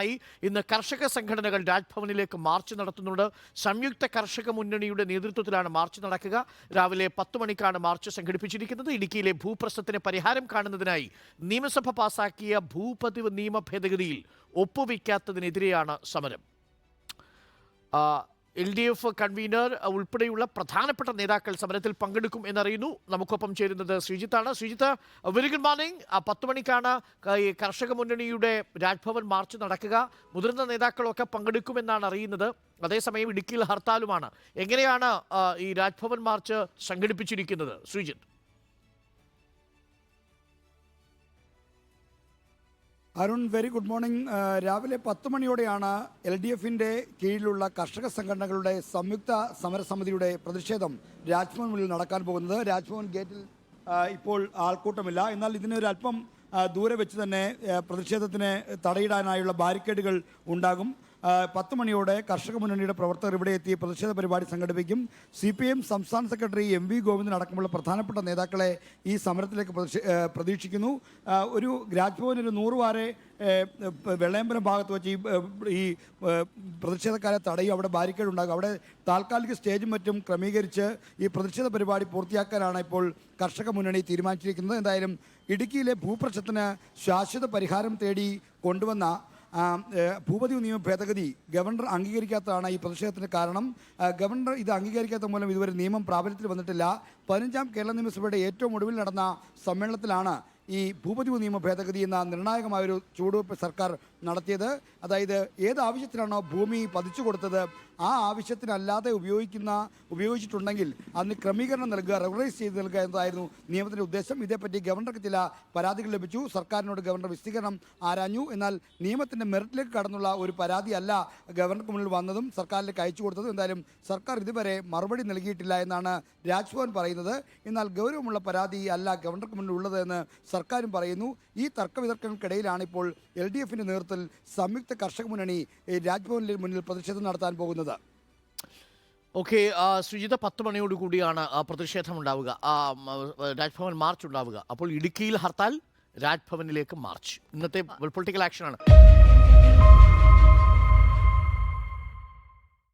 ായി ഇന്ന് കർഷക സംഘടനകൾ രാജ്ഭവനിലേക്ക് മാർച്ച് നടത്തുന്നുണ്ട്. സംയുക്ത കർഷക മുന്നണിയുടെ നേതൃത്വത്തിലാണ് മാർച്ച് നടക്കുക. രാവിലെ പത്ത് മണിക്കാണ് മാർച്ച് സംഘടിപ്പിച്ചിരിക്കുന്നത്. ഇടുക്കിയിലെ ഭൂപ്രശ്നത്തിന് പരിഹാരം കാണുന്നതിനായി നിയമസഭ പാസാക്കിയ ഭൂപതിവ് നിയമ ഭേദഗതിയിൽ ഒപ്പുവയ്ക്കാത്തതിനെതിരെയാണ് സമരം. എൽ ഡി എഫ് കൺവീനർ ഉൾപ്പെടെയുള്ള പ്രധാനപ്പെട്ട നേതാക്കൾ സമരത്തിൽ പങ്കെടുക്കും എന്നറിയുന്നു. നമുക്കൊപ്പം ചേരുന്നത് ശ്രീജിത്താണ്. ശ്രീജിത്ത് വെരി ഗുഡ് മോർണിംഗ് പത്ത് മണിക്കാണ് കർഷക മുന്നണിയുടെ രാജ്ഭവൻ മാർച്ച് നടക്കുക. മുതിർന്ന നേതാക്കളൊക്കെ പങ്കെടുക്കുമെന്നാണ് അറിയുന്നത്. അതേസമയം ഇടുക്കിയിൽ ഹർത്താലുമാണ്. എങ്ങനെയാണ് ഈ രാജ്ഭവൻ മാർച്ച് സംഘടിപ്പിച്ചിരിക്കുന്നത്? Sreejith. Arun very good morning രാവിലെ പത്ത് മണിയോടെയാണ് എൽ ഡി എഫിന്റെ കീഴിലുള്ള കർഷക സംഘടനകളുടെ സംയുക്ത സമരസമിതിയുടെ പ്രതിഷേധം രാജ്ഭവനിൽ നടക്കാൻ പോകുന്നത്. രാജ്ഭവൻ ഗേറ്റിൽ ഇപ്പോൾ ആൾക്കൂട്ടമില്ല. എന്നാൽ ഇതിനൊരല്പം ദൂരെ വെച്ച് തന്നെ പ്രതിഷേധത്തിന് തടയിടാനായുള്ള ബാരിക്കേഡുകൾ ഉണ്ടാകും. പത്ത് മണിയോടെ കർഷക മുന്നണിയുടെ പ്രവർത്തകർ ഇവിടെ എത്തി പ്രതിഷേധ പരിപാടി സംഘടിപ്പിക്കും. സി പി എം സംസ്ഥാന സെക്രട്ടറി എം വി ഗോവിന്ദൻ അടക്കമുള്ള പ്രധാനപ്പെട്ട നേതാക്കളെ ഈ സമരത്തിലേക്ക് പ്രതീക്ഷിക്കുന്നു. ഒരു രാജ്ഭവൻ ഒരു നൂറ് വാരെ വെള്ളയമ്പലം ഭാഗത്ത് വെച്ച് ഈ പ്രതിഷേധക്കാരെ തടയും. അവിടെ ബാരിക്കേഡ് ഉണ്ടാകും. അവിടെ താൽക്കാലിക സ്റ്റേജും മറ്റും ക്രമീകരിച്ച് ഈ പ്രതിഷേധ പരിപാടി പൂർത്തിയാക്കാനാണ് ഇപ്പോൾ കർഷക മുന്നണി തീരുമാനിച്ചിരിക്കുന്നത്. എന്തായാലും ഇടുക്കിയിലെ ഭൂപ്രശ്നത്തിന് ശാശ്വത പരിഹാരം തേടി കൊണ്ടുവന്ന ഭൂപതി നിയമ ഭേദഗതി ഗവർണർ അംഗീകരിക്കാത്തതാണ് ഈ പ്രതിഷേധത്തിന് കാരണം. ഗവർണർ ഇത് അംഗീകരിക്കാത്ത മൂലം ഇതുവരെ നിയമം പ്രാബല്യത്തിൽ വന്നിട്ടില്ല. പതിനഞ്ചാം കേരള നിയമസഭയുടെ ഏറ്റവും ഒടുവിൽ നടന്ന സമ്മേളനത്തിലാണ് ഈ ഭൂപതി നിയമ ഭേദഗതി എന്ന നിർണായകമായൊരു ചുവടുവയ്പ് സർക്കാർ നടത്തിയത്. അതായത് ഏത് ആവശ്യത്തിനാണോ ഭൂമി പതിച്ചു കൊടുത്തത് ആ ആവശ്യത്തിനല്ലാതെ ഉപയോഗിക്കുന്ന ഉപയോഗിച്ചിട്ടുണ്ടെങ്കിൽ അതിന് ക്രമീകരണം നൽകുക റെഗുലൈസ് ചെയ്ത് നൽകുക എന്നതായിരുന്നു നിയമത്തിന്റെ ഉദ്ദേശം. ഇതേപ്പറ്റി ഗവർണർക്ക് ചില പരാതികൾ ലഭിച്ചു. സർക്കാരിനോട് ഗവർണർ വിശദീകരണം ആരാഞ്ഞു. എന്നാൽ നിയമത്തിന്റെ മെറിറ്റിലേക്ക് കടന്നുള്ള ഒരു പരാതിയല്ല ഗവർണർക്ക് മുന്നിൽ വന്നതും സർക്കാരിലേക്ക് അയച്ചു കൊടുത്തതും. എന്തായാലും സർക്കാർ ഇതുവരെ മറുപടി നൽകിയിട്ടില്ല എന്നാണ് രാജ്ഭവൻ പറയുന്നത്. എന്നാൽ ഗൗരവമുള്ള പരാതി അല്ല ഗവർണർക്ക് മുന്നിൽ ഉള്ളത് എന്ന് സർക്കാരും പറയുന്നു ഈ തർക്കവിതർക്കങ്ങൾക്കിടയിലാണ് ഇപ്പോൾ എൽ ഡി എഫിന്റെ നേതൃത്വത്തിൽ സംയുക്ത കർഷക മുന്നണി രാജ്ഭവനിൽ മുന്നിൽ പ്രതിഷേധം നടത്താൻ പോകുന്നത്. ഓക്കെ സുജിത പത്ത് മണിയോട് കൂടിയാണ് പ്രതിഷേധം ഉണ്ടാവുക രാജ്ഭവൻ മാർച്ച് ഉണ്ടാവുക അപ്പോൾ ഇടുക്കിയിൽ ഹർത്താൽ രാജ്ഭവനിലേക്ക് മാർച്ച്. ഇന്നത്തെ പൊളിറ്റിക്കൽ ആക്ഷനാണ്.